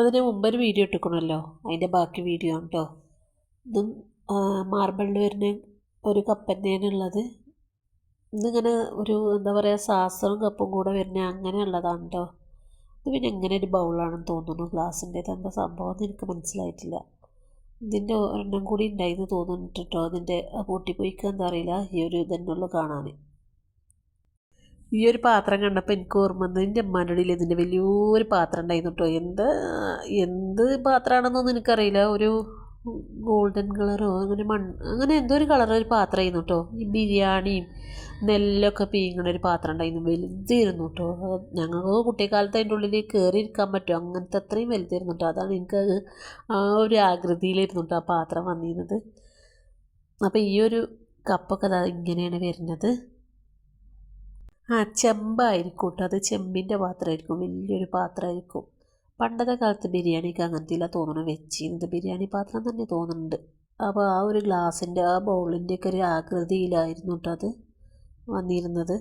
അതിന് മുമ്പൊരു വീഡിയോ ഇട്ടിക്കണമല്ലോ അതിന്റെ ബാക്കി വീഡിയോ കേട്ടോ ഇതും മാർബിളിൽ വരുന്ന ഒരു കപ്പ് ഇതിങ്ങനെ ഒരു എന്താ പറയുക സാസറും കപ്പും കൂടെ വരുന്ന അങ്ങനെയുള്ളതാണ് കേട്ടോ ഇത് പിന്നെ എങ്ങനെ ഒരു ബൗളാണെന്ന് തോന്നുന്നു. ഗ്ലാസിന്റെ എന്താ സംഭവം എന്ന് എനിക്ക് മനസ്സിലായിട്ടില്ല. ഇതിന്റെ ഒരെണ്ണം കൂടി ഉണ്ടായിരുന്നു തോന്നുന്നുണ്ട് കേട്ടോ അതിന്റെ പൊട്ടിപ്പോയിക്കുക എന്താ അറിയില്ല. ഈ ഒരു ഇതന്നെയുള്ളൂ കാണാൻ ഈ ഒരു പാത്രം കണ്ടപ്പോൾ എനിക്ക് ഓർമ്മ വന്നത് എന്റെ അമ്മാന്റെ ഇതിന്റെ വലിയൊരു പാത്രം ഉണ്ടായിരുന്നു കേട്ടോ എന്ത് എന്ത് പാത്രമാണെന്നൊന്നും എനിക്കറിയില്ല. ഒരു ഗോൾഡൻ കളറോ അങ്ങനെ മണ്ണ് അങ്ങനെ എന്തോ ഒരു കളർ ഒരു പാത്രമായിരുന്നു കേട്ടോ ഈ ബിരിയാണിയും നെല്ലൊക്കെ പീങ്ങണ ഒരു പാത്രം ഉണ്ടായിരുന്നു. വലുതായിരുന്നു കേട്ടോ ഞങ്ങൾക്ക് കുട്ടിക്കാലത്ത് അതിന്റെ ഉള്ളിൽ കയറി ഇരിക്കാൻ പറ്റും. അങ്ങനത്തെ അത്രയും വലുതായിരുന്നു കേട്ടോ അതാണ് എനിക്ക് ആ ഒരു ആകൃതിയിലായിരുന്നു കേട്ടോ ആ പാത്രം വന്നിരുന്നത്. അപ്പോൾ ഈ ഒരു കപ്പൊക്കെ ഇങ്ങനെയാണ് വരുന്നത്. ആ ചെമ്പായിരിക്കും കേട്ടോ അത് ചെമ്പിന്റെ പാത്രമായിരിക്കും. വലിയൊരു പാത്രമായിരിക്കും. പണ്ടത്തെ കാലത്ത് ബിരിയാണിക്ക് അങ്ങനത്തെ ഇല്ല തോന്നണം വെച്ചിരുന്നത്. ബിരിയാണി പാത്രം തന്നെ തോന്നുന്നുണ്ട് അപ്പോൾ ആ ഒരു ഗ്ലാസിന്റെ ആ ബൗളിന്റെയൊക്കെ ഒരു ആകൃതിയിലായിരുന്നു കേട്ടോ അത് വന്നിരുന്നത്.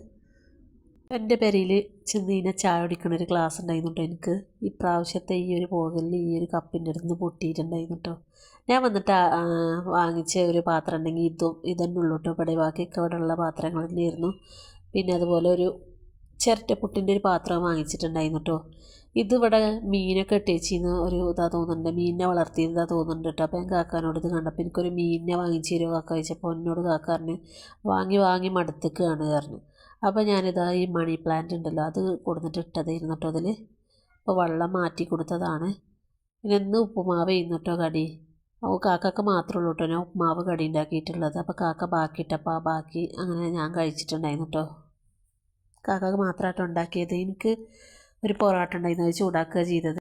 എന്റെ പെരയിൽ ചെന്ന് ഇങ്ങനെ ചായ കുടിക്കണ ഒരു ഗ്ലാസ് ഉണ്ടായിരുന്നു കേട്ടോ എനിക്ക്. ഇപ്രാവശ്യത്തെ പ്രാവശ്യത്തെ ഈ ഒരു പോകലിൽ ഈ ഒരു കപ്പിന്റെ അടുത്ത് നിന്ന് പൊട്ടിയിട്ടുണ്ടായിരുന്നു കേട്ടോ ഞാൻ വന്നിട്ട് വാങ്ങിച്ച ഒരു പാത്രം ഉണ്ടെങ്കിൽ ഇതും ഇതന്നെ ഉള്ളൂ കേട്ടോ ഇവിടെ ബാക്കിയൊക്കെ ഇവിടെയുള്ള പാത്രങ്ങൾ തന്നെയായിരുന്നു. പിന്നെ അതുപോലെ ഒരു ചിരട്ടപ്പുട്ടിന്റെ ഒരു പാത്രം വാങ്ങിച്ചിട്ടുണ്ടായിരുന്നു കേട്ടോ ഇതിവിടെ മീനൊക്കെ ഇട്ടേച്ചിന്ന് ഒരു ഇതാ തോന്നുന്നുണ്ട്. മീനിനെ വളർത്തിയതാ തോന്നുന്നുണ്ട് കേട്ടോ അപ്പോൾ ഞാൻ കാക്കാനോട് ഇത് കണ്ടപ്പോൾ എനിക്കൊരു മീനിനെ വാങ്ങിച്ച് തരുമോ കാക്ക ചോദിച്ചപ്പോൾ എന്നോട് കാക്കാറിന് വാങ്ങി വാങ്ങി മടുത്തേക്കാണ് പറഞ്ഞു. അപ്പോൾ ഞാനിതാ ഈ മണി പ്ലാന്റ് ഉണ്ടല്ലോ അത് കൊടുത്തിട്ട് ഇട്ടതായിരുന്നു കേട്ടോ അതിൽ അപ്പോൾ വെള്ളം മാറ്റി കൊടുത്തതാണ്. പിന്നെ ഇന്ന് ഉപ്പുമാവ് ചെയ്യുന്നു കേട്ടോ കടി. അപ്പോൾ കാക്കക്ക് മാത്രമേ ഉള്ളൂ കേട്ടോ. ഞാൻ ഉപ്മാവ് കടി ഉണ്ടാക്കിയിട്ടുള്ളത്. അപ്പോൾ കാക്ക ബാക്കി ഇട്ടപ്പോൾ ആ ബാക്കി അങ്ങനെ ഞാൻ കഴിച്ചിട്ടുണ്ടായിരുന്നു കേട്ടോ. കാക്കക്ക് മാത്രമായിട്ട് ഉണ്ടാക്കിയത്. എനിക്ക് ഒരു പൊറോട്ട ഉണ്ടായിരുന്നു. അത് ചൂടാക്കുക ചെയ്തത്.